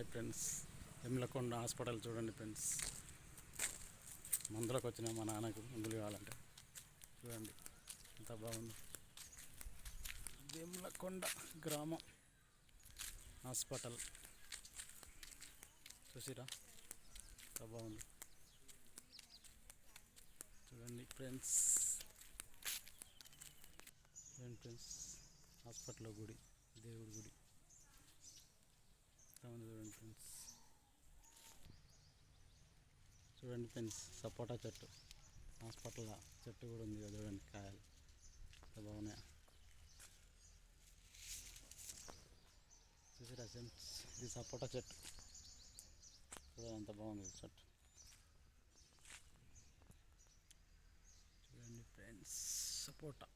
Hi friends. ఎమ్లకొండ hospital చూడండి friends. మందులకు వచ్చిన మా నాన్నకు మందులు కావాలంటే. చూడండి ఎంత బాగుంది. ఎమ్లకొండ గ్రామం హాస్పిటల్. చూసిరా? ఎంత బాగుంది. చూడండి ఫ్రెండ్స్. చూడండి ఫ్రెండ్స్? హాస్పిటల్ గుడి దేవుడి గుడి ఎంత ఉంది చూడండి ఫ్రెండ్స్ చూడండి ఫ్రెండ్స్ సపోటా చెట్టు. హాస్పిటల్ చెట్టు కూడా ఉంది కదా చూడండి కాయలు. ఎంత బాగున్నాయి. చూసిరా ఫ్రెండ్స్ ఇది సపోటా చెట్టు. చూడండి ఎంత బాగుంది చెట్టు. చూడండి ఫ్రెండ్స్ సపోటా.